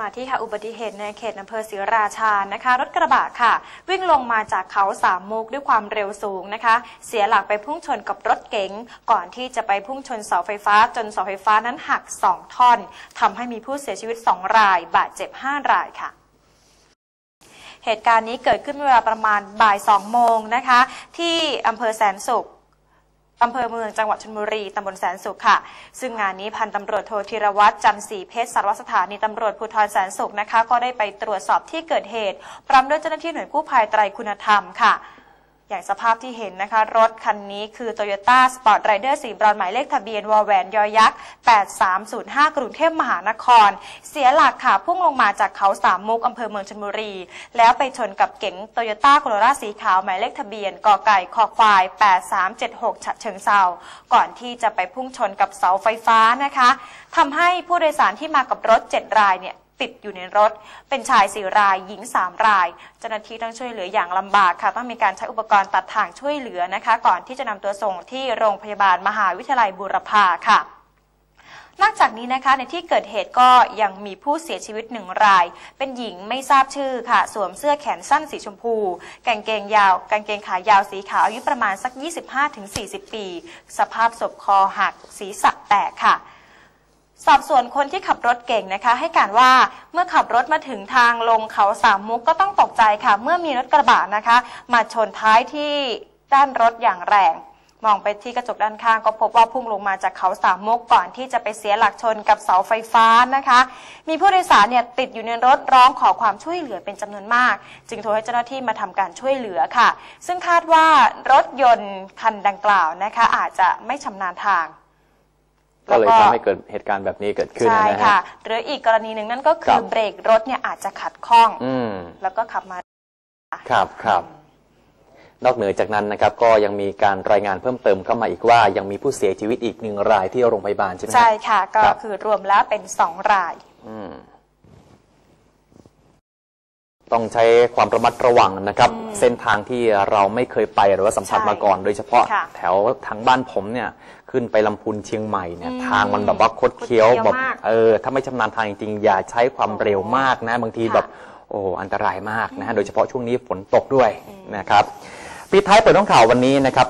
มาที่ค่ะอุบัติเหตุในเขตอำเภอศรีราชานะคะ รถกระบะค่ะ วิ่งลงมาจากเขาสามมุกด้วยความเร็วสูงนะคะ เสียหลักไปพุ่งชนกับรถเก๋งก่อนที่จะไปพุ่งชนเสาไฟฟ้า จนเสาไฟฟ้านั้นหัก 2 ท่อนทำให้มีผู้เสียชีวิต 2 ราย บาดเจ็บ 5 รายค่ะเหตุการณ์นี้เกิดขึ้นเวลาประมาณบ่าย 2 โมงนะคะ ที่อำเภอแสนสุข อำเภอเมืองจังหวัดชลบุรีตำบลแสนสุขค่ะ ซึ่งงานนี้พันตำรวจโทธีรวัตรจันทร์ศรีเพชรสารวัตรสถานีตำรวจภูธรแสนสุขนะคะ ก็ได้ไปตรวจสอบที่เกิดเหตุพร้อมด้วยเจ้าหน้าที่หน่วยกู้ภัยไตรคุณธรรมค่ะ อย่างสภาพที่เห็นนะคะ รถคันนี้คือ Toyota Sport Rider สีบรอนหมายเลขทะเบียนวอแหวนยอยักษ์ 8305 กรุงเทพมหานคร เสียหลักค่ะพุ่งลงมาจากเขาสามมุกอำเภอเมืองชลบุรี แล้วไปชนกับเก๋ง Toyota Corolla สีขาวหมายเลขทะเบียนกอไก่คอควาย 8376 ฉะเชิงเซาก่อนที่จะไปพุ่งชนกับเสาไฟฟ้านะคะทำให้ผู้โดยสารที่มากับรถ 7 รายเนี่ย ติดอยู่ในรถ เป็นชายสี่รายหญิงสามราย เจ้าหน้าที่ต้องช่วยเหลืออย่างลำบากค่ะ ต้องมีการใช้อุปกรณ์ตัดถ่างช่วยเหลือนะคะ ก่อนที่จะนำตัวส่งที่โรงพยาบาลมหาวิทยาลัยบูรพาค่ะนอกจากนี้นะคะในที่เกิดเหตุก็ยังมีผู้เสียชีวิตหนึ่งราย เป็นหญิงไม่ทราบชื่อค่ะ สวมเสื้อแขนสั้นสีชมพู กางเกงยาวกางเกงขายาวสีขาวอายุประมาณสัก 25-40 ปี สภาพศพคอหักศีรษะแตกค่ะ สอบสวนคนที่ขับรถเก่งนะคะ ให้การว่าเมื่อขับรถมาถึงทางลงเขาสามมุกก็ต้องตกใจค่ะ เมื่อมีรถกระบะนะคะ มาชนท้ายที่ด้านรถอย่างแรง มองไปที่กระจกด้านข้างก็พบว่าพุ่งลงมาจากเขาสามมุกก่อนที่จะไปเสียหลักชนกับเสาไฟฟ้านะคะ มีผู้โดยสารเนี่ยติดอยู่ในรถร้องขอความช่วยเหลือเป็นจำนวนมาก จึงโทรให้เจ้าหน้าที่มาทำการช่วยเหลือค่ะ ซึ่งคาดว่ารถยนต์คันดังกล่าวนะคะ อาจจะไม่ชำนาญทาง ก็เลยทำให้เกิดเหตุการณ์แบบนี้เกิดขึ้นใช่นะฮะ ค่ะ หรืออีกกรณีหนึ่งนั่นก็คืครัอบ เบรกรถเนี่ยอาจจะขัดข้อง อืม แล้วก็ขับมา ครับครับนอกเหนือจากนั้นนะครับก็ยังมีการรายงานเพิ่มเติมเข้ามาอีกว่า ยังมีผู้เสียชีวิตอีกหนึ่งรายที่โรงพยาบาลใช่ไหมฮะ ใช่ค่ะ ก็ครับ คือรวมแล้วเป็นสองราย อืม ต้องใช้ความระมัดระวังนะครับ เส้นทางที่เราไม่เคยไปหรือว่าสัมผัสใช่มาก่อน โดยเฉพาะค่ะแถวทางบ้านผมเนี่ยขึ้นไปลำพูนเชียงใหม่เนี่ยอืมทางมันแบบว่าคดเคี้ยวคดเคี้ยวแบบมากเออถ้าไม่ชำนาญทางจริงๆอย่าใช้ความเร็วมากนะบางทีค่ะแบบโอ้อันตรายมากนะฮะโดยเฉพาะช่วงนี้ฝนตกด้วยนะครับปิดท้ายเปิดท้องข่าววันนี้นะครับ